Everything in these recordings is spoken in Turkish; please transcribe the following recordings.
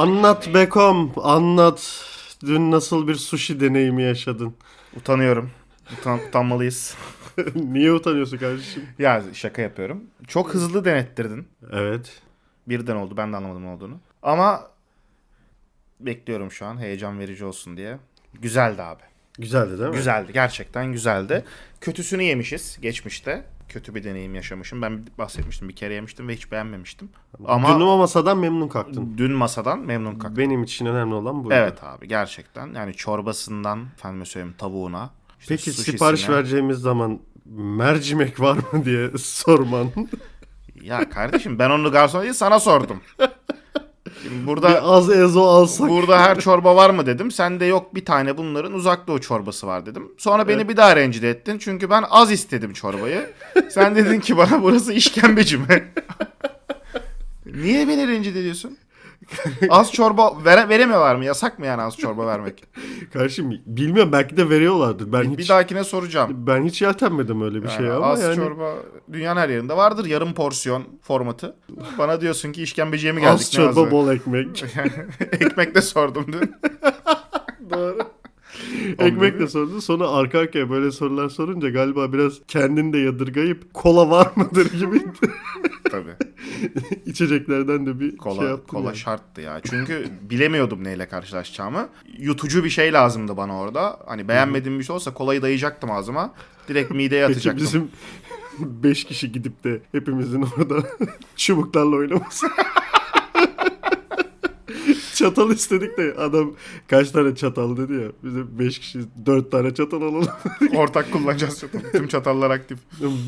Anlat Bekom, anlat. Dün nasıl bir sushi deneyimi yaşadın? Utanıyorum. Utan, utanmalıyız. Niye utanıyorsun kardeşim? Ya şaka yapıyorum. Çok hızlı denettirdin. Evet. Birden oldu. Ben de anlamadım ne olduğunu. Ama bekliyorum şu an. Heyecan verici olsun diye. Güzeldi abi. Güzeldi değil mi? Güzeldi. Gerçekten güzeldi. Kötüsünü yemişiz geçmişte. Kötü bir deneyim yaşamışım. Ben bahsetmiştim. Bir kere yemiştim ve hiç beğenmemiştim. Ama Dün o masadan memnun kalktın. dün masadan memnun kalktım. Benim için önemli olan bu. Evet abi gerçekten. Yani çorbasından efendime söyleyeyim tavuğuna. işte Peki sushisine. sipariş vereceğimiz zaman mercimek var mı diye sorman. Ya kardeşim ben onu garson değil sana sordum. Şimdi burada bir az ezo alsak. Burada her çorba var mı dedim. Sen de yok bir tane bunların uzak doğu çorbası var dedim. Sonra beni bir daha rencide ettin. Çünkü ben az istedim çorbayı. Sen dedin ki bana burası işkembeci mi? Niye beni rencide ediyorsun? Az çorba vere, veremiyorlar mı? Yasak mı yani az çorba vermek? Kardeşim bilmiyorum belki de veriyorlardır. Ben bir hiç dahakine soracağım. ben hiç yeltenmedim öyle bir Yani şey ama az yani çorba dünyanın her yerinde vardır. Yarım porsiyon formatı. Bana diyorsun ki işkembeciye mi geldik? az çorba azı? bol ekmek. Ekmek de sordum dün. Doğru. Ekmek de sordu. Sonra arka arkaya böyle sorular sorunca galiba biraz kendini de yadırgayıp kola var mıdır gibi Tabii. içeceklerden de bir Kola, şey yaptım. kola yani. şarttı ya. Çünkü bilemiyordum neyle karşılaşacağımı. Yutucu bir şey lazımdı bana orada. Hani beğenmediğim bir şey olsa kolayı dayayacaktım ağzıma. Direkt mideye Peki atacaktım. bizim 5 kişi gidip de hepimizin orada çubuklarla oynaması. çatal istedik de adam kaç tane çatal dedi ya. Bize 5 kişi 4 tane çatal alalım. Ortak kullanacağız çatalı. Tüm çatallar aktif.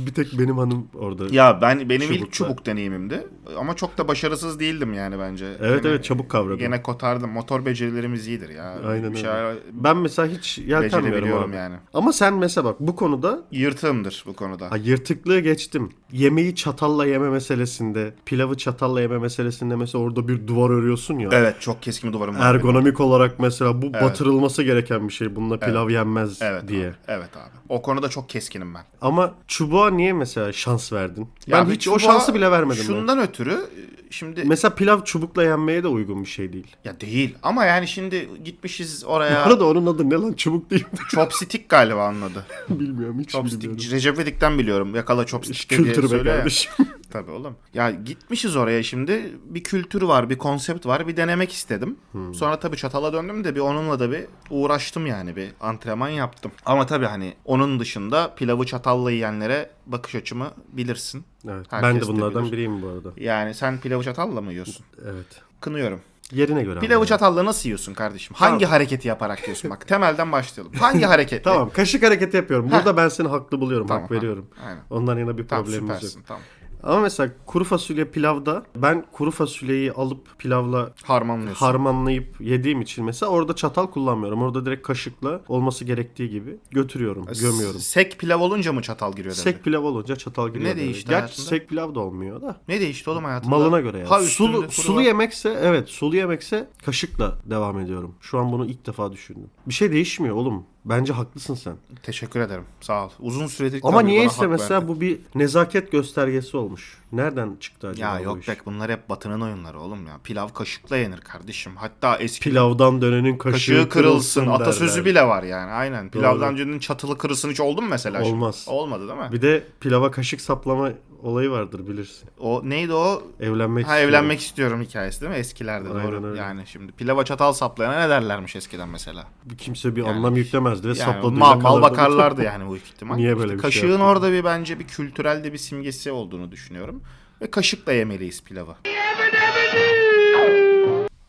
bir tek benim hanım orada. Ya ben benim Çubukla. ilk çubuk deneyimimdi. Ama çok da başarısız değildim yani bence. evet Gene- evet çabuk kavradım. Gene kotardım. Motor becerilerimiz iyidir ya. Aynen bir öyle. Ben mesela hiç yeltenmiyorum abi. yani. Ama sen mesela bak bu konuda Yırtığımdır bu konuda. ha, yırtıklığı geçtim. Yemeği çatalla yeme meselesinde, pilavı çatalla yeme meselesinde mesela orada bir duvar örüyorsun ya. Evet çok keskin duvarım var. benim. Ergonomik olarak mesela bu Evet. batırılması gereken bir şey. Bununla pilav yenmez Evet diye. Abi. Evet abi. O konuda çok keskinim ben. Ama çubuğa niye mesela şans verdin? Ya ben hiç o şansı bile vermedim. ben. Şundan ötürü şimdi Mesela pilav çubukla yenmeye de uygun bir şey değil. ya değil ama yani şimdi gitmişiz Bu oraya arada onun adı ne lan çubuk değil mi? chopstick galiba anladı. bilmiyorum hiç bilmiyorum. Chopstick Recep İvedik'ten biliyorum. Yakala chopstick diye Kültür be söyle. ya. kardeşim. Tabii oğlum. Ya gitmişiz oraya şimdi. Bir kültür var, bir konsept var. Bir denemek istedim. Hmm. Sonra tabii çatala döndüm de bir onunla da bir uğraştım yani. Bir antrenman yaptım. Ama tabii hani onun dışında pilavı çatalla yiyenlere bakış açımı bilirsin. Evet, Herkes ben de de bunlardan bilir. biriyim bu arada. Yani sen pilavı çatalla mı yiyorsun? Evet. Kınıyorum. Yerine göre. Pilavı çatalla nasıl yiyorsun kardeşim? Hangi hareketi yaparak yiyorsun? Bak temelden başlayalım. Hangi hareketle? Tamam kaşık hareketi yapıyorum. Burada ben seni haklı buluyorum. Tamam, hak ha. veriyorum. Aynen. Ondan yana bir Tamam problemimiz yok. süpersin. Tamam. Ama mesela kuru fasulye pilavda ben kuru fasulyeyi alıp pilavla Harmanlıyorsun. harmanlayıp yediğim için mesela orada çatal kullanmıyorum. Orada direkt kaşıkla olması gerektiği gibi götürüyorum, gömüyorum. Sek pilav olunca mı çatal giriyor devreye? Sek pilav olunca çatal giriyor. Ne devreye. değişti Gerçi hayatında? sek pilav da olmuyor da. Ne değişti oğlum hayatında? Malına göre ya. Ha, üstünde sulu kuru sulu var. yemekse evet sulu yemekse kaşıkla devam ediyorum. Şu an bunu ilk defa düşündüm. Bir şey değişmiyor oğlum. Bence haklısın sen. Teşekkür ederim. Sağ ol. Uzun süredir Ama niyeyse hak mesela bu bir nezaket göstergesi olmuş. Nereden çıktı acaba Ya bu yok iş? be bunlar hep batının oyunları oğlum ya. Pilav kaşıkla yenir kardeşim. Hatta eski Pilavdan dönenin kaşığı, kaşığı kırılsın. derler. Atasözü bile var yani aynen. Pilavdan dönenin çatılı kırılsın hiç oldu mu mesela? şimdi? Olmaz. Olmadı değil mi? Bir de pilava kaşık saplama olayı vardır bilirsin. O neydi o? Evlenmek Ha istiyorum. evlenmek istiyorum hikayesi değil mi? Eskilerde Aynen doğru. öyle. Yani şimdi pilava çatal saplayana ne derlermiş eskiden mesela? Kimse bir Yani- anlam yüklemezdi ve Yani sapladığıyla mal, bakarlardı yani bu ihtimal. Niye böyle İşte bir şey Kaşığın yaptın? orada bir bence bir kültürel de bir simgesi olduğunu düşünüyorum. Ve kaşıkla yemeliyiz pilavı.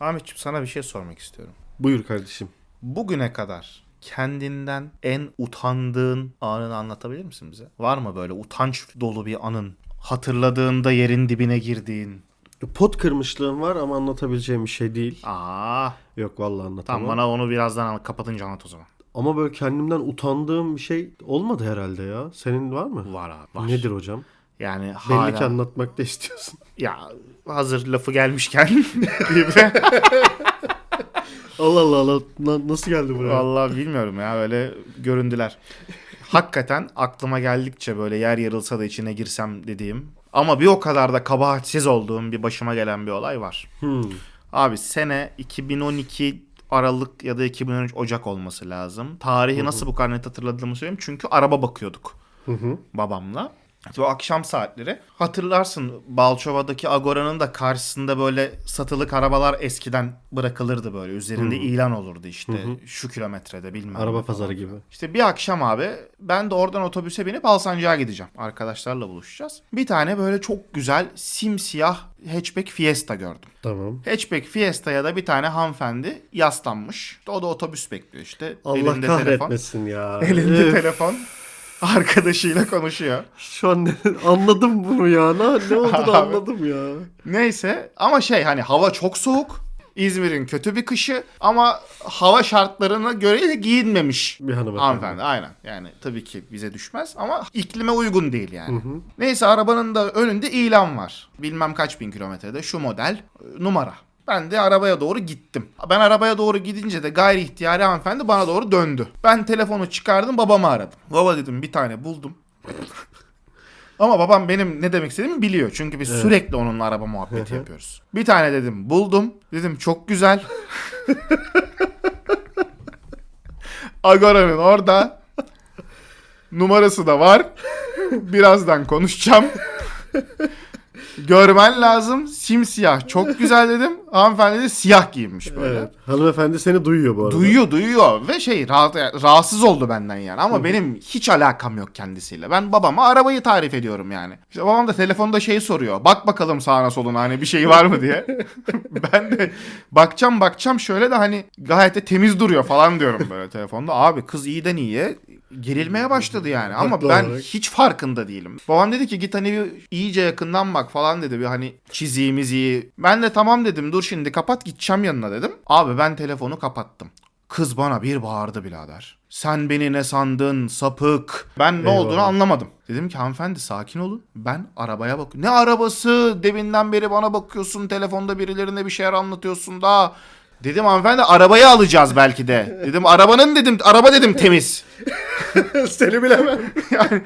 Ahmetciğim sana bir şey sormak istiyorum. Buyur kardeşim. Bugüne kadar kendinden en utandığın anını anlatabilir misin bize? Var mı böyle utanç dolu bir anın? Hatırladığında yerin dibine girdiğin. Pot kırmışlığım var ama anlatabileceğim bir şey değil. Aa, Yok vallahi anlatamam. tamam bana onu birazdan kapatınca anlat o zaman. Ama böyle kendimden utandığım bir şey olmadı herhalde ya. Senin var mı? Var abi var. Nedir hocam? Yani Belli hala... ki anlatmak da istiyorsun. Ya hazır lafı gelmişken. Allah Allah Allah. Na- nasıl geldi buraya? Vallahi bilmiyorum ya öyle göründüler. Hakikaten aklıma geldikçe böyle yer yarılsa da içine girsem dediğim ama bir o kadar da kabahatsiz olduğum bir başıma gelen bir olay var. Hmm. Abi sene 2012 Aralık ya da 2013 Ocak olması lazım. Tarihi nasıl bu kadar net hatırladığımı söyleyeyim. Çünkü araba bakıyorduk Hı hı. babamla. O akşam saatleri. Hatırlarsın Balçova'daki Agora'nın da karşısında böyle satılık arabalar eskiden bırakılırdı böyle. Üzerinde ilan olurdu işte şu kilometrede bilmem. Araba pazarı gibi. İşte bir akşam abi ben de oradan otobüse binip Alsancak'a gideceğim. Arkadaşlarla buluşacağız. Bir tane böyle çok güzel simsiyah hatchback Fiesta gördüm. Tamam. Hatchback Fiesta'ya da bir tane hanımefendi yaslanmış. İşte o da otobüs bekliyor işte. Allah Elinde telefon. kahretmesin ya. Elinde Üf, telefon. Arkadaşıyla konuşuyor. Şu an anladım bunu ya. Ne, ne olduğunu Abi. anladım ya. Neyse ama şey hani hava çok soğuk. İzmir'in kötü bir kışı ama hava şartlarına göre de giyinmemiş Bir hanımefendi. hanımefendi. Aynen yani tabii ki bize düşmez ama iklime uygun değil yani. Neyse arabanın da önünde ilan var. Bilmem kaç bin kilometrede şu model e, numara. Ben de arabaya doğru gittim. Ben arabaya doğru gidince de gayri ihtiyari hanımefendi bana doğru döndü. Ben telefonu çıkardım babamı aradım. Baba dedim bir tane buldum. Ama babam benim ne demek istediğimi biliyor. Çünkü biz sürekli onunla araba muhabbeti yapıyoruz. Bir tane dedim buldum. Dedim çok güzel. Agora'nın orada. Numarası da var. Birazdan konuşacağım. Görmen lazım. Simsiyah. Çok güzel dedim. Hanımefendi de siyah giyinmiş böyle. Evet. Hanımefendi seni duyuyor bu arada. Duyuyor duyuyor ve şey rahat, rahatsız oldu benden yani ama benim hiç alakam yok kendisiyle. Ben babama arabayı tarif ediyorum yani. İşte babam da telefonda şey soruyor. Bak bakalım sağına soluna hani bir şey var mı diye. ben de bakacağım bakacağım şöyle de hani gayet de temiz duruyor falan diyorum böyle telefonda. Abi kız iyiden iyiye gerilmeye başladı yani ama Haklı ben olarak. hiç farkında değilim. Babam dedi ki git hani bir iyice yakından bak falan dedi bir hani çiziğimiz iyi. Ben de tamam dedim dur şimdi kapat gideceğim yanına dedim. Abi ben telefonu kapattım. Kız bana bir bağırdı birader. Sen beni ne sandın sapık. Ben ne Eyvallah. olduğunu anlamadım. Dedim ki hanımefendi sakin olun. Ben arabaya bak. Ne arabası? Deminden beri bana bakıyorsun. Telefonda birilerine bir şeyler anlatıyorsun da. Dedim hanımefendi arabayı alacağız belki de. Dedim arabanın dedim araba dedim temiz. seni bilemem. Yani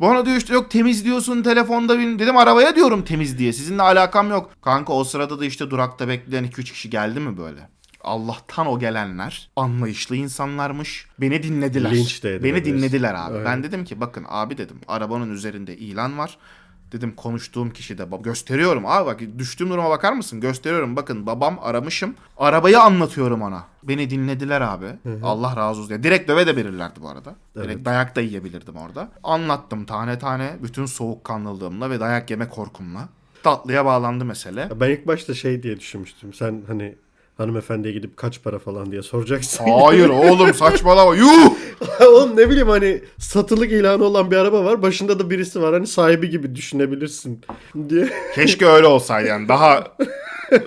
bana diyor işte yok temiz diyorsun telefonda bin. Dedim arabaya diyorum temiz diye. Sizinle alakam yok. Kanka o sırada da işte durakta bekleyen 2-3 kişi geldi mi böyle? Allah'tan o gelenler anlayışlı insanlarmış. Beni dinlediler. Linç de Beni dinlediler abi. Evet. Ben dedim ki bakın abi dedim arabanın üzerinde ilan var. Dedim konuştuğum kişi de gösteriyorum abi bak düştüğüm duruma bakar mısın? Gösteriyorum bakın babam aramışım. Arabayı anlatıyorum ona. Beni dinlediler abi. Allah razı olsun. Ya, direkt döve de verirlerdi bu arada. Direkt Evet. dayak da yiyebilirdim orada. Anlattım tane tane bütün soğukkanlılığımla ve dayak yeme korkumla. Tatlıya bağlandı mesele. Ben ilk başta şey diye düşünmüştüm. Sen hani hanımefendiye gidip kaç para falan diye soracaksın. Hayır oğlum saçmalama. Yuh! Oğlum ne bileyim hani satılık ilanı olan bir araba var. Başında da birisi var. Hani sahibi gibi düşünebilirsin diye. Keşke öyle olsaydı yani. Daha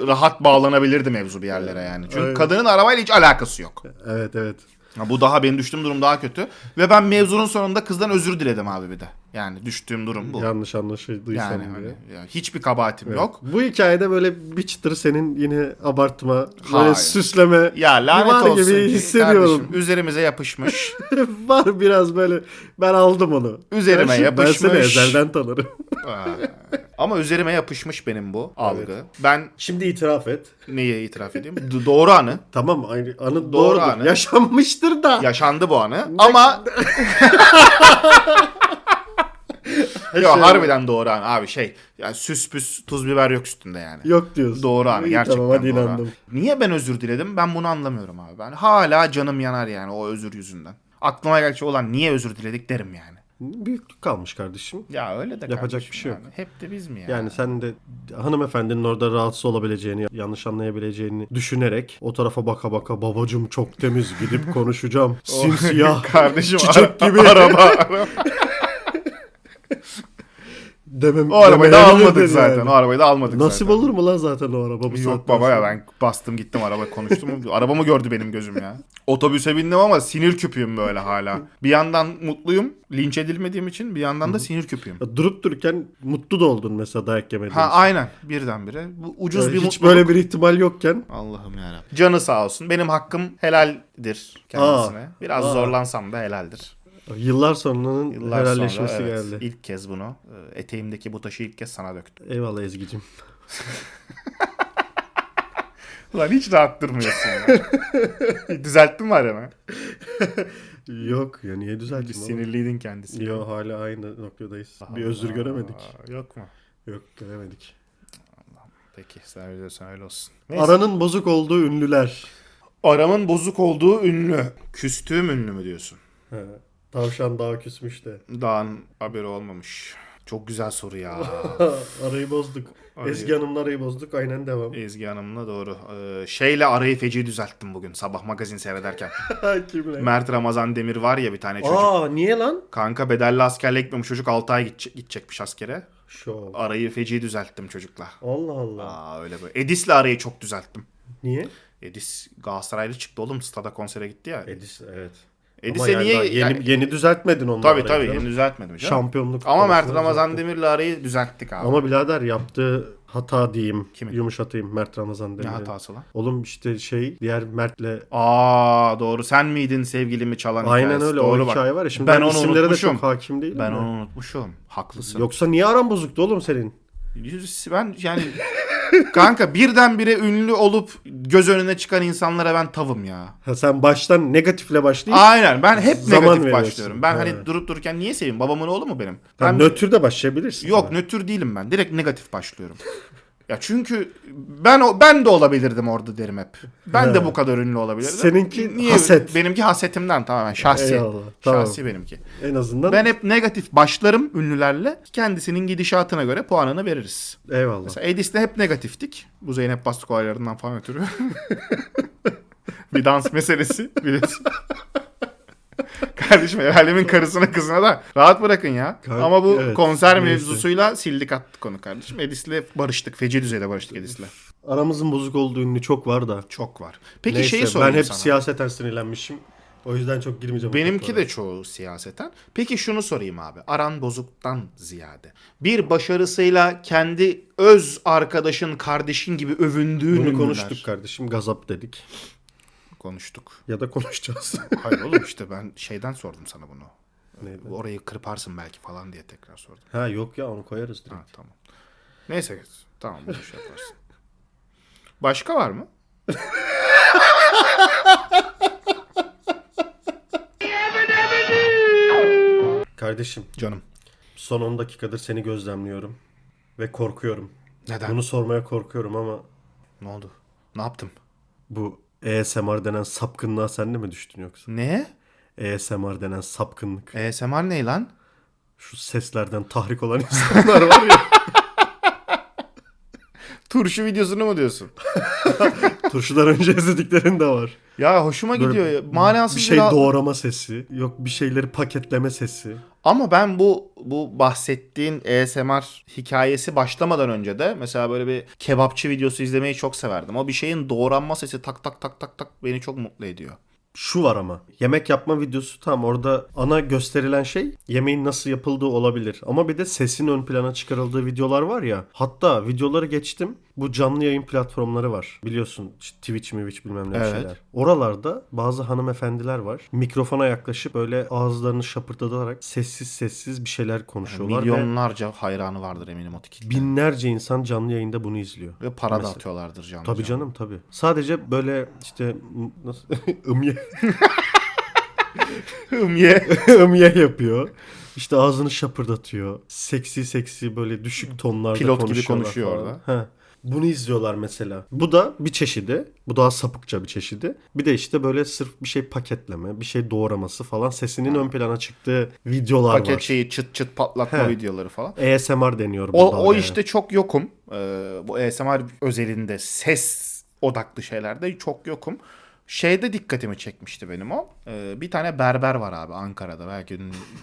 rahat bağlanabilirdi mevzu bir yerlere yani. Çünkü Aynen. kadının arabayla hiç alakası yok. Evet evet. Ha, bu daha benim düştüğüm durum daha kötü. Ve ben mevzunun sonunda kızdan özür diledim abi bir de. Yani düştüğüm durum bu. Yanlış anlaşıldıysam yani diye. hani, ya hiçbir kabahatim Evet. yok. Bu hikayede böyle bir çıtır senin yine abartma, Hayır. böyle süsleme Ya lanet olsun gibi ki hissediyorum. kardeşim üzerimize yapışmış. var biraz böyle ben aldım onu. Üzerime ben, şimdi- Ben seni yapışmış. ezelden tanırım. Ama üzerime yapışmış benim bu algı. Ben Şimdi itiraf et. neye itiraf edeyim? D- doğru anı. Tamam aynı anı Doğru doğrudur. anı. Yaşanmıştır da. Yaşandı bu anı. Ama Şey- Yok harbiden doğru anı abi şey. Yani süs püs tuz biber yok üstünde yani. Yok diyorsun. Doğru anı İyi, gerçekten Tamam hadi doğru inandım. Niye ben özür diledim? Ben bunu anlamıyorum abi. Ben hala canım yanar yani o özür yüzünden. Aklıma gelecek olan niye özür diledik derim yani. Büyüklük kalmış kardeşim. Ya öyle de Yapacak kardeşim bir şey yok. yani. Hep de biz mi yani? Yani sen de hanımefendinin orada rahatsız olabileceğini, yanlış anlayabileceğini düşünerek o tarafa baka baka babacım çok temiz gidip konuşacağım. Simsiyah. Kardeşim Çiçek gibi. araba. araba. Demem, O arabayı da almadık zaten. yani. O arabayı da almadık Nasip zaten. olur mu lan zaten o araba bu Yok baba ya ben bastım gittim araba konuştum. Arabamı gördü benim gözüm ya. Otobüse bindim ama sinir küpüyüm böyle hala. Bir yandan mutluyum linç edilmediğim için bir yandan da sinir küpüyüm. Ya Durup dururken mutlu da oldun mesela dayak yemediğin Ha için. aynen birdenbire. Bu ucuz Yani bir hiç mutluluk. böyle bir ihtimal yokken Allah'ım yarabbim. Canı sağ olsun. Benim hakkım helaldir kendisine. Biraz Aa. zorlansam da helaldir. Yıllar sonranın Yıllar helalleşmesi sonra evet, geldi. ilk kez bunu e, eteğimdeki bu taşı ilk kez sana döktüm. Eyvallah Ezgi'cim. Lan hiç rahat durmuyorsun ya. Düzelttin mi aranı? Yok ya niye düzelteyim oğlum? Sinirliydin kendisi. Yo hala aynı noktadayız. Bir özür göremedik. Yok mu? Yok göremedik. Peki sen öyle diyorsan öyle olsun. Neyse. Aranın bozuk olduğu ünlüler. Aramın bozuk olduğu ünlü. Küstüğüm ünlü mü diyorsun? He. Tavşan daha küsmüş de. Dağın haberi olmamış. Çok güzel soru ya. arayı bozduk. Arayı- Ezgi Hanım'la arayı bozduk. Aynen devam. Ezgi Hanım'la doğru. Ee, şeyle arayı feci düzelttim bugün sabah magazin seyrederken. Kimle? Mert Ramazan Demir var ya bir tane çocuk. Aa niye lan? Kanka bedelli askerliğe gitmemiş çocuk 6 ay gidecek, gidecekmiş askere. Şov. Arayı feci düzelttim çocukla. Allah Allah. Aa öyle böyle. Edis'le arayı çok düzelttim. Niye? Edis Galatasaraylı çıktı oğlum. Stada konsere gitti ya. Edis evet. Edis'e yani niye... yeni, yani- yeni düzeltmedin onu. tabii tabii yeni düzeltmedim canım. Şampiyonluk. Ama Mert Ramazan. Demir'le arayı düzelttik abi. Ama birader yaptığı hata diyeyim. Kimin? Yumuşatayım Mert Ramazan ne Demir'i. hatası lan? Oğlum işte şey diğer Mert'le Aa doğru sen miydin sevgilimi çalan Aynen hikayesi. öyle doğru o bak. hikaye var ya. Şimdi Ben ben, onu isimlere de unutmuşum. çok hakim değilim. Ben de. onu unutmuşum. Haklısın. Yoksa niye aran bozuktu oğlum senin? Ben yani kanka birdenbire ünlü olup göz önüne çıkan insanlara ben tavım ya. Ha, sen baştan negatifle başlayıp Aynen ben hep Zaman negatif veriyorsun. başlıyorum. Ben Ha. hani durup dururken niye seveyim? Babamın oğlu mu benim? ben Ben nötr de başlayabilirsin. Yok nötr değilim ben. Direkt negatif başlıyorum. Ya çünkü ben ben de olabilirdim orada derim hep. Ben de He. bu kadar ünlü olabilirdim. Seninki haset. Benimki hasetimden tamamen şahsi. Eyvallah, tamam. Şahsi benimki. En azından Ben hep negatif başlarım ünlülerle. Kendisinin gidişatına göre puanını veririz. eyvallah. Mesela Edis'te hep negatiftik. Bu Zeynep Bastık olaylarından falan ötürü. bir dans meselesi biliyorsun. Kardeşim el alemin karısına kızına da rahat bırakın ya. Kanka, Ama bu evet, konser neyse. mevzusuyla sildik attık onu kardeşim. Edis'le barıştık. Feci düzeyde barıştık Edis'le. Aramızın bozuk olduğu ünlü çok var da. Çok var. Peki Neyse, şeyi sorayım ben hep sana. siyaseten sinirlenmişim. O yüzden çok girmeyeceğim. Benimki de çoğu siyaseten. Peki şunu sorayım abi. Aran bozuktan ziyade. Bir başarısıyla kendi öz arkadaşın, kardeşin gibi övündüğün Bunu ünlüler. konuştuk kardeşim. Gazap dedik. Konuştuk. Ya da konuşacağız. Hayır oğlum işte ben şeyden sordum sana bunu. Neydi? Orayı kırparsın belki falan diye tekrar sordum. ha yok ya onu koyarız direkt. Ha tamam. Neyse tamam bunu şey yaparsın. Başka var mı? Kardeşim Canım. son 10 dakikadır seni gözlemliyorum. Ve korkuyorum. Neden? Bunu sormaya korkuyorum ama Ne oldu? Ne yaptım? bu ASMR denen sapkınlığa sen de mi düştün yoksa? Ne? ASMR denen sapkınlık. ASMR ne lan? Şu seslerden tahrik olan insanlar var ya. Turşu videosunu mu diyorsun? Turşudan önce izlediklerin de var. Ya hoşuma Böyle gidiyor ya. Manasız bir şey bir- doğrama sesi. Yok bir şeyleri paketleme sesi. Ama ben bu bu bahsettiğin ASMR hikayesi başlamadan önce de mesela böyle bir kebapçı videosu izlemeyi çok severdim. O bir şeyin doğranma sesi tak tak tak tak tak beni çok mutlu ediyor. Şu var ama. Yemek yapma videosu tam orada ana gösterilen şey yemeğin nasıl yapıldığı olabilir. Ama bir de sesin ön plana çıkarıldığı videolar var ya. Hatta videoları geçtim. Bu canlı yayın platformları var. Biliyorsun işte Twitch, Twitch bilmem ne Evet. şeyler. Oralarda bazı hanımefendiler var. Mikrofona yaklaşıp böyle ağızlarını şapırdatarak sessiz sessiz bir şeyler konuşuyorlar. Ve Milyonlarca hayranı vardır eminim o kitle. binlerce insan canlı yayında bunu izliyor. Ve para da Mesela. atıyorlardır canlı. Tabii canlı. canım tabii. Sadece böyle işte nasıl ımye Ümye. ımye yapıyor. İşte ağzını şapırdatıyor. Seksi seksi böyle düşük tonlarda Pilot gibi konuşuyor falan. orada. Bunu izliyorlar mesela. Bu da bir çeşidi. Bu daha sapıkça bir çeşidi. Bir de işte böyle sırf bir şey paketleme, bir şey doğraması falan sesinin ön plana çıktığı videolar Paket var. şeyi çıt çıt patlatma He. videoları falan. ASMR deniyor bu O, o işte çok yokum. Ee, bu ASMR özelinde ses odaklı şeylerde çok yokum. Şeyde dikkatimi çekmişti benim o. Ee, bir tane berber var abi Ankara'da. Belki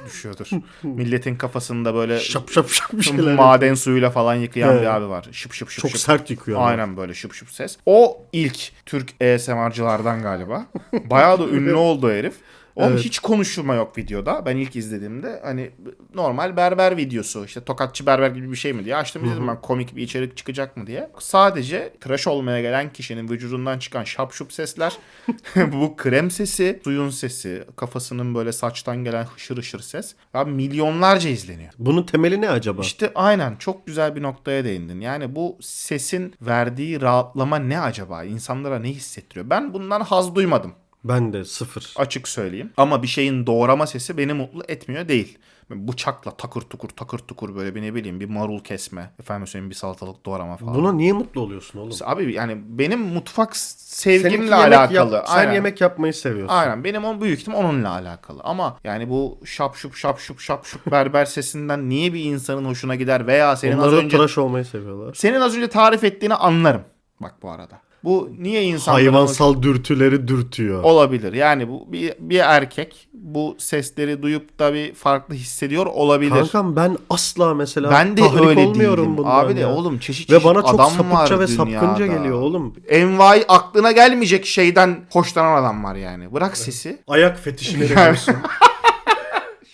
düşüyordur. Milletin kafasında böyle şap şap şap bir şeyler. maden suyuyla falan yıkayan He. bir abi var. Şıp şıp şıp Çok şıp. sert yıkıyor. Aynen böyle şıp şıp ses. O ilk Türk ASMR'cılardan galiba. Bayağı da ünlü oldu herif. Oğlum Evet. hiç konuşma yok videoda. Ben ilk izlediğimde hani normal berber videosu işte tokatçı berber gibi bir şey mi diye açtım dedim ben komik bir içerik çıkacak mı diye. Sadece tıraş olmaya gelen kişinin vücudundan çıkan şapşup sesler, bu krem sesi, suyun sesi, kafasının böyle saçtan gelen hışır hışır ses. Abi milyonlarca izleniyor. Bunun temeli ne acaba? İşte aynen çok güzel bir noktaya değindin. Yani bu sesin verdiği rahatlama ne acaba? İnsanlara ne hissettiriyor? Ben bundan haz duymadım Ben de sıfır. açık söyleyeyim. Ama bir şeyin doğrama sesi beni mutlu etmiyor değil. Bıçakla takır tukur takır tukur böyle bir ne bileyim bir marul kesme. Efendim söyleyeyim bir salatalık doğrama falan. Buna niye mutlu oluyorsun oğlum? Abi yani benim mutfak Seninki sevgimle yemek yap- alakalı. sen Aynen. yemek yapmayı seviyorsun. Aynen benim o büyük ihtimal onunla alakalı. Ama yani bu şapşup şapşup şapşup berber sesinden niye bir insanın hoşuna gider veya senin Onlar az önce tıraş olmayı seviyorlar. senin az önce tarif ettiğini anlarım. Bak bu arada. Bu niye insanların Hayvansal dürtüleri dürtüyor. olabilir. Yani bu bir, bir erkek bu sesleri duyup da bir farklı hissediyor olabilir. Kankam ben asla mesela ben de öyle olmuyorum değilim. bundan Abi de ya. oğlum çeşit Ve çeşit bana çok adam sapıkça var ve sapkınca dünyada. geliyor oğlum. Envai aklına gelmeyecek şeyden hoşlanan adam var yani. Bırak sesi. Ayak fetişine diyorsun.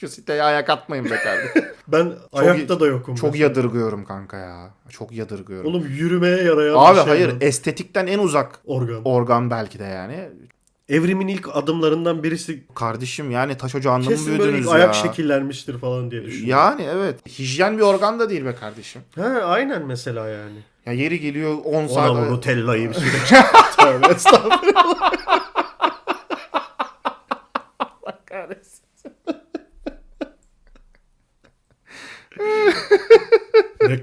Şu siteye ayak atmayın be kardeşim. Ben ayakta da yokum. Çok mesela. yadırgıyorum kanka ya. Çok yadırgıyorum. Oğlum yürümeye yarayan Abi şey hayır lan. estetikten en uzak Organ. organ belki de yani. Evrimin ilk adımlarından birisi Kardeşim yani taş ocağında mı kesin böyle büyüdünüz ilk ya? ayak şekillenmiştir falan diye düşünüyorum. Yani evet. Hijyen bir organ da değil be kardeşim. He aynen mesela yani. Ya yeri geliyor 10 Ona bu saat. Nutella'yı bir süre Tövbe estağfurullah.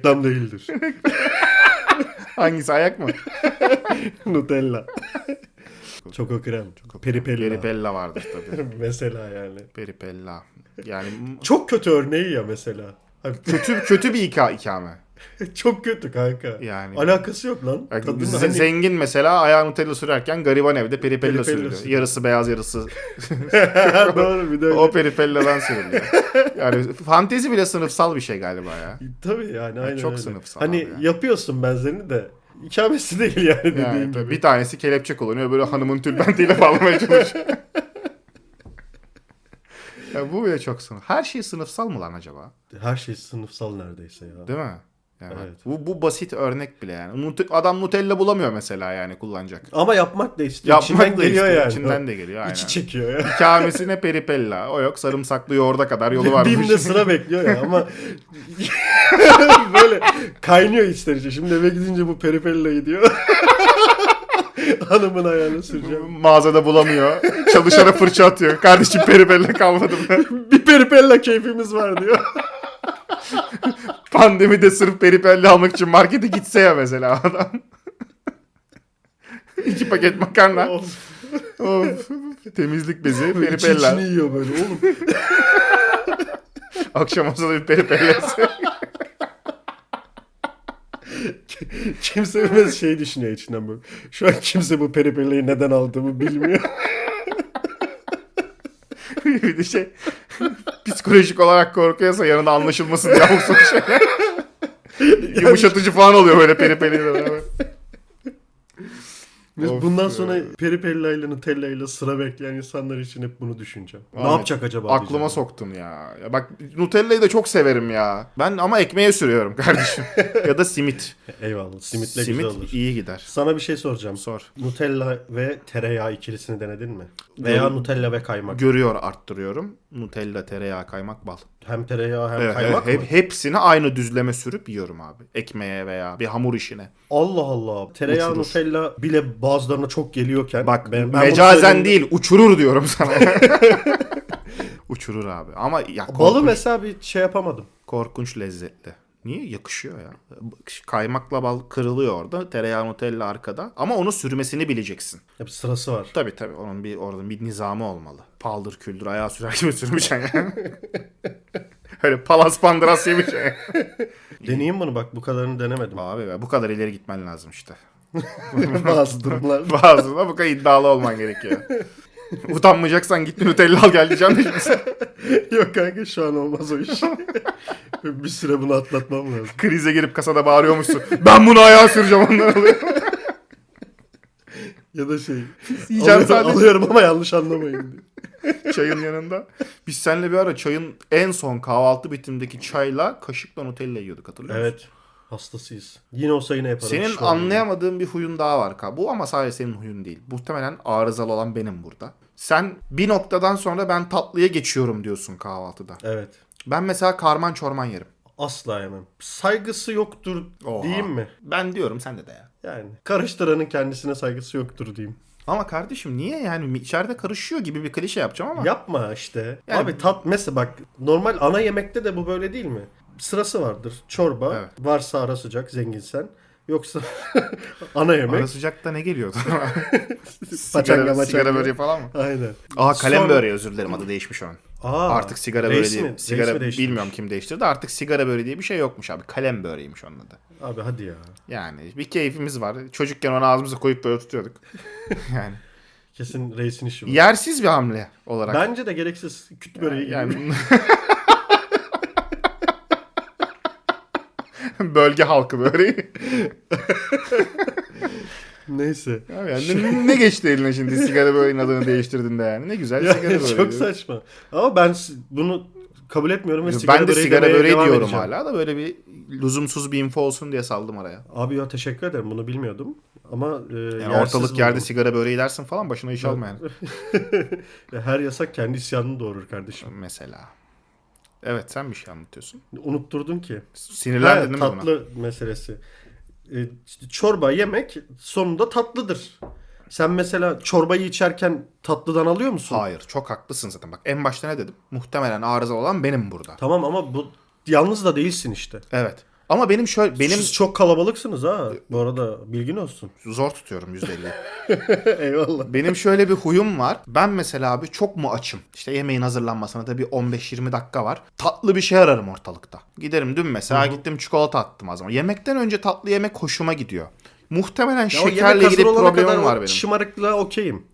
Reklam değildir. Hangisi ayak mı? Nutella. Çoko krem. Peripella. Peripella vardır tabii. mesela yani. Peripella. Yani Çok kötü örneği ya mesela. Hani kötü kötü bir ika ikame. çok kötü kanka. Yani. Alakası yok lan. Yani z- hani- Zengin mesela ayağı Nutella sürerken gariban evde peripella, Peripella sürüyor. Yarısı beyaz yarısı Doğru bir de o peripelladan sürülüyor. Yani fantezi bile sınıfsal bir şey galiba ya. Tabii yani aynen çok öyle. sınıfsal Hani abi ya. yapıyorsun benzerini de ikamesi değil yani dediğin Yani gibi. tabii bir tanesi kelepçe kullanıyor böyle hanımın tülbentiyle bağlamaya çalışıyor. ya bu bile çok sınıf. Her şey sınıfsal mı lan acaba? Her şey sınıfsal neredeyse ya. Değil mi? Yani Evet. bu, bu basit örnek bile yani. Nut- Adam Nutella bulamıyor mesela yani kullanacak. Ama yapmak da istiyor. Yapmak İçinden da geliyor istiyor, yani. içinden de geliyor aynen. İçi çekiyor ya. İkamesine peripella. O yok sarımsaklı yoğurda kadar yolu varmış. Bim'de sıra bekliyor ya ama böyle kaynıyor içler içe. Şimdi eve gidince bu peripellayı diyor. Hanımın ayağını süreceğim. Mağazada bulamıyor. Çalışana fırça atıyor. Kardeşim peripella kalmadı mı? Bir peripella keyfimiz var diyor. Pandemide sırf peripella almak için markete gitse ya mesela adam. İki paket makarna. Of, Of. Temizlik bezi, içi peripella. içini yiyor böyle oğlum. Akşam olsa da bir peripellası. Kimse bilmez şey düşünüyor içinden böyle. Şu an kimse bu peripellayı neden aldığımı bilmiyor. bir de şey psikolojik olarak korkuyorsa yanında anlaşılmasın diye sabuk şeyler. Yumuşatıcı falan oluyor böyle peripelliyle beraber. Biz Of bundan ya. sonra Peripella ile Nutella sıra bekleyen insanlar için hep bunu düşüneceğim. Ne Ahmet, yapacak acaba? Aklıma diyeceğim. soktun ya. ya. Bak Nutella'yı da çok severim ya. Ben ama ekmeğe sürüyorum kardeşim. ya da simit. Eyvallah. Simitle simit güzel olur. iyi gider. Sana bir şey soracağım. Sor. Nutella ve tereyağı ikilisini denedin mi? Veya Nutella ve kaymak. Görüyor arttırıyorum. Nutella, tereyağı, kaymak, bal. hem tereyağı hem Evet, kaymak evet. mı? Hep, hepsini aynı düzleme sürüp yiyorum abi. Ekmeğe veya bir hamur işine. Allah Allah. Tereyağı Uçurur. Nutella bile bazılarına çok geliyorken. Bak ben- ben mecazen değil uçurur diyorum sana. uçurur abi. Ama ya Balı korkunç, mesela bir şey yapamadım. korkunç lezzetli. Niye? Yakışıyor ya. Kaymakla bal kırılıyor orada. Tereyağı Nutella arkada. Ama onu sürmesini bileceksin. Ya bir sırası var. Tabii tabii. Onun bir orada bir nizamı olmalı. Paldır küldür ayağı sürer gibi sürmeyeceksin yani. Öyle palas pandıras gibi şey. Deneyeyim bunu bak bu kadarını denemedim. Abi be, bu kadar ileri gitmen lazım işte. Bazı durumlar. Bazıda bu kadar iddialı olman gerekiyor. Utanmayacaksan git Nutella al gel diyeceğim de şimdi sen Yok kanka şu an olmaz o iş. bir süre bunu atlatmam lazım. krize girip kasada bağırıyormuşsun. Ben bunu ayağa süreceğim ondan oluyor. Ya da şey alıyorum, sadece. alıyorum ama yanlış anlamayın diye. çayın yanında. Biz seninle bir ara çayın en son kahvaltı bitimindeki çayla kaşıkla Nutella yiyorduk hatırlıyor musun? Evet. Hastasıyız. Yine olsa yine yaparım. Senin değilim. anlayamadığın bir huyun daha var. Ka. Bu ama sadece senin huyun değil. Muhtemelen arızalı olan benim burada. Sen bir noktadan sonra ben tatlıya geçiyorum diyorsun kahvaltıda. Evet. Ben mesela karman çorman yerim. Asla yemem. Saygısı yoktur Oha. diyeyim mi? Ben diyorum sende de ya. Yani karıştıranın kendisine saygısı yoktur diyeyim. Ama kardeşim niye yani içeride karışıyor gibi bir klişe yapacağım ama. Yapma işte. Yani- Abi tat mesela bak normal ana yemekte de bu böyle değil mi? Sırası vardır. Çorba. Evet. Varsa ara sıcak zenginsen. Yoksa ana yemek. Ara sıcakta ne geliyordu? Sigara, sigara böreği falan mı? Aynen. Aa kalem Sonra- böreği özür dilerim adı değişmiş şu an. Aa, artık sigara böreği mi? Reis Sigara mi bilmiyorum kim değiştirdi. Artık sigara böreği diye bir şey yokmuş abi. Kalem böreğiymiş onun adı. Abi hadi ya. Yani bir keyfimiz var. Çocukken onu ağzımıza koyup böyle tutuyorduk. yani Kesin reisin işi bu. yersiz bir hamle olarak. Bence de gereksiz küt böreği gibi. yani bölge halkı böreği. Neyse. Abi yani ne, ne geçti eline şimdi sigara böreğinin adını değiştirdin de yani. Ne güzel Ya, sigara böreği. çok saçma. Ama ben bunu kabul etmiyorum ve sigara ben de sigara böreği diyorum edeceğim. hala da böyle bir lüzumsuz bir info olsun diye saldım araya. Abi ya teşekkür ederim. Bunu bilmiyordum. Ama e, Yani ortalık yerde buldum. sigara böreği dersin falan başına iş alma yani. Ya Her yasak kendi isyanını doğurur kardeşim. Mesela. Evet sen bir şey anlatıyorsun. Unutturdun ki. Sinirlendin mi buna? tatlı meselesi. E, işte çorba yemek sonunda tatlıdır. Sen mesela çorbayı içerken tatlıdan alıyor musun? Hayır çok haklısın zaten. Bak en başta ne dedim? Muhtemelen arıza olan benim burada. Tamam ama bu yalnız da değilsin işte. Evet. Ama benim şöyle benim Siz çok kalabalıksınız ha. Bu arada bilgin olsun. zor tutuyorum %50. Eyvallah. benim şöyle bir huyum var. Ben mesela abi çok mu açım? İşte yemeğin hazırlanmasına da bir 15-20 dakika var. Tatlı bir şey ararım ortalıkta. Giderim dün mesela gittim çikolata attım az ama. Yemekten önce tatlı yemek hoşuma gidiyor. Muhtemelen Ya o şekerle hazır ilgili olana kadar problemim o var benim. Şımarıklığa okeyim.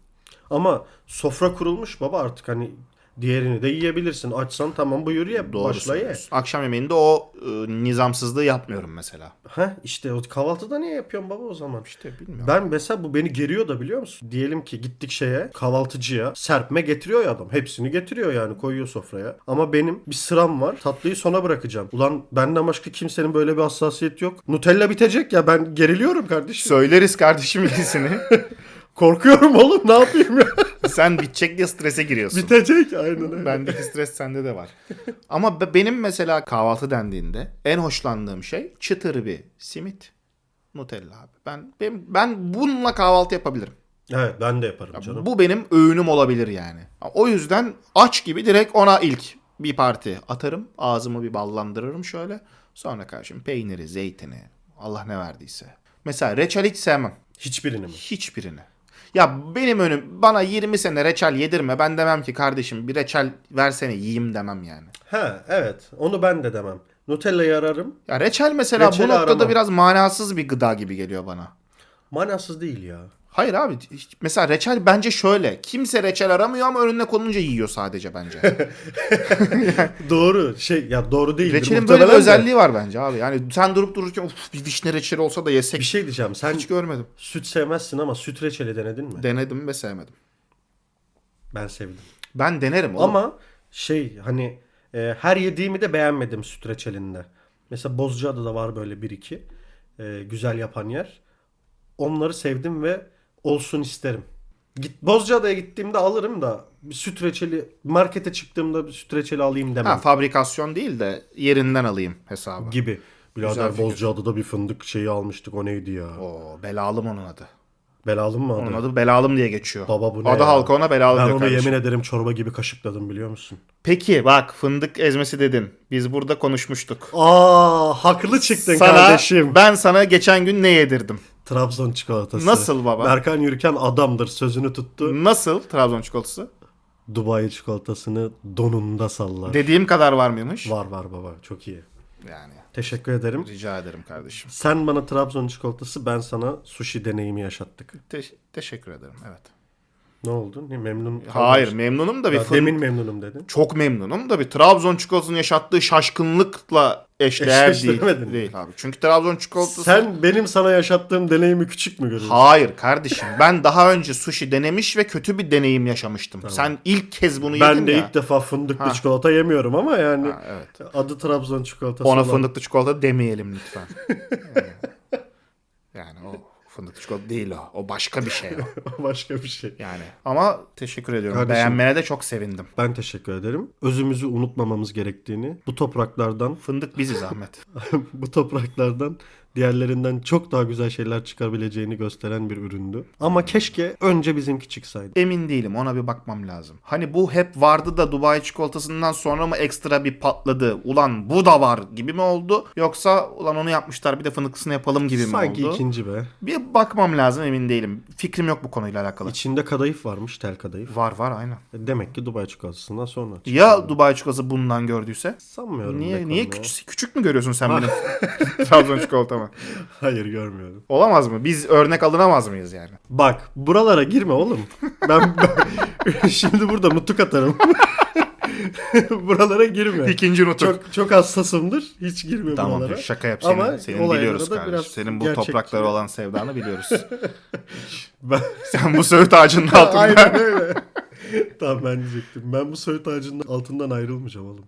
Ama sofra kurulmuş baba artık hani diğerini de yiyebilirsin. Açsan tamam buyur ye. Doğru başla ye. söylüyorsun. Akşam yemeğinde o e, nizamsızlığı yapmıyorum mesela. Heh işte o kahvaltıda niye yapıyorsun baba o zaman? İşte bilmiyorum. Ben mesela bu beni geriyor da biliyor musun? Diyelim ki gittik şeye kahvaltıcıya serpme getiriyor ya adam. Hepsini getiriyor yani koyuyor sofraya. Ama benim bir sıram var. Tatlıyı sona bırakacağım. Ulan benden başka kimsenin böyle bir hassasiyet yok. Nutella bitecek ya ben geriliyorum kardeşim. Söyleriz kardeşim ilgisini. Korkuyorum oğlum ne yapayım ya. Sen bitecek diye strese giriyorsun. Bitecek aynen öyle. Bendeki stres sende de var. Ama be- benim mesela kahvaltı dendiğinde en hoşlandığım şey çıtır bir simit. Nutella abi. Ben ben, ben bununla kahvaltı yapabilirim. Evet ben de yaparım canım. Bu benim öğünüm olabilir yani. O yüzden aç gibi direkt ona ilk bir parti atarım. Ağzımı bir ballandırırım şöyle. Sonra karşım peyniri, zeytini, Allah ne verdiyse. Mesela reçel hiç sevmem. Hiçbirini mi? Hiçbirini. Ya benim önüm bana 20 sene reçel yedirme. Ben demem ki kardeşim bir reçel versene yiyeyim demem yani. Ha evet onu ben de demem. Nutella'yı ararım. Ya reçel mesela Reçeli bu noktada aramam. biraz manasız bir gıda gibi geliyor bana. Manasız değil ya. Hayır abi mesela reçel bence şöyle. Kimse reçel aramıyor ama önüne konunca yiyor sadece bence. Doğru şey ya doğru değil. Reçelin böyle bir özelliği var bence abi. Yani sen durup dururken "Uf, bir vişne reçeli olsa da yesek. Bir şey diyeceğim. Sen Hiç görmedim. süt sevmezsin ama süt reçeli denedin mi? Denedim ve sevmedim. ben sevdim. Ben denerim oğlum. Ama şey hani e, her yediğimi de beğenmedim süt reçelinde. Mesela Bozcaada'da var böyle bir iki e, güzel yapan yer. Onları sevdim ve olsun isterim. Git Bozcaada'ya gittiğimde alırım da bir süt reçeli markete çıktığımda bir süt reçeli alayım demem ha, fabrikasyon değil de yerinden alayım hesabı. gibi. Birader fikir. Bozcaada'da bir fındık şeyi almıştık o neydi ya? Oo, belalım onun adı. Belalım mı adı? Onun adı belalım diye geçiyor. Baba bu ne Adı ya? halka ona belalım Ben diyor onu kardeşim. yemin ederim çorba gibi kaşıkladım biliyor musun? Peki bak fındık ezmesi dedin. Biz burada konuşmuştuk. Aa haklı çıktın Sana, kardeşim. ben sana geçen gün ne yedirdim? Trabzon çikolatası. Nasıl baba? Berkan Yürüken adamdır sözünü tuttu. Nasıl Trabzon çikolatası? Dubai çikolatasını donunda sallar. Dediğim kadar var mıymış? Var var baba çok iyi. Yani Teşekkür ederim. rica ederim kardeşim. Sen bana Trabzon çikolatası ben sana sushi deneyimi yaşattık. Te- teşekkür ederim evet. Ne oldu? Ne memnun Hayır kalmamış. memnunum da bir Ya fın- Demin memnunum dedin. Çok memnunum da bir Trabzon çikolatasının yaşattığı şaşkınlıkla eşdeğer değil. Değil abi. Çünkü Trabzon çikolatası... Sen benim sana yaşattığım deneyimi küçük mü görüyorsun? Hayır kardeşim. Ben daha önce sushi denemiş ve kötü bir deneyim yaşamıştım. Sen ilk kez bunu yedin ben de ya. ilk defa fındıklı Ha. çikolata yemiyorum ama yani Ha, evet. adı Trabzon çikolatası. Ona olan- fındıklı çikolata demeyelim lütfen. fındıklı çikolata değil o. O başka bir şey o. Başka bir şey. Yani ama teşekkür ediyorum. Kardeşim- Beğenmene de çok sevindim. Ben teşekkür ederim. Özümüzü unutmamamız gerektiğini, bu topraklardan, Fındık biziz Ahmet. bu topraklardan diğerlerinden çok daha güzel şeyler çıkabileceğini gösteren bir üründü. Ama keşke önce bizimki çıksaydı. Emin değilim ona bir bakmam lazım. Hani bu hep vardı da Dubai çikolatasından sonra mı ekstra bir patladı? Ulan bu da var gibi mi oldu? Yoksa ulan onu yapmışlar bir de fındıklısını yapalım gibi Sanki mi oldu? ikinci be. Bir bakmam lazım emin değilim. Fikrim yok bu konuyla alakalı. İçinde kadayıf varmış, tel kadayıf. Var var aynen. E, Demek ki Dubai çikolatasından sonra. çıktı. Ya Dubai çikolatası bundan gördüyse? Sanmıyorum. Niye niye küçük, küçük mü görüyorsun sen benim Trabzon çikolatamı? Hayır görmüyorum. Olamaz mı? Biz örnek alınamaz mıyız yani? Bak buralara girme oğlum. Ben, ben- şimdi burada nutuk atarım. buralara girme. İkinci nutuk. Çok çok hassasımdır. Hiç girme Tamam buralara. şaka yap senin, Ama senin biliyoruz kardeşim. Senin bu gerçekçi. topraklara olan sevdanı biliyoruz. Ben... Sen bu söğüt ağacının altında. Aynen öyle. tamam ben diyecektim. Ben bu söğüt ağacının altından ayrılmayacağım oğlum.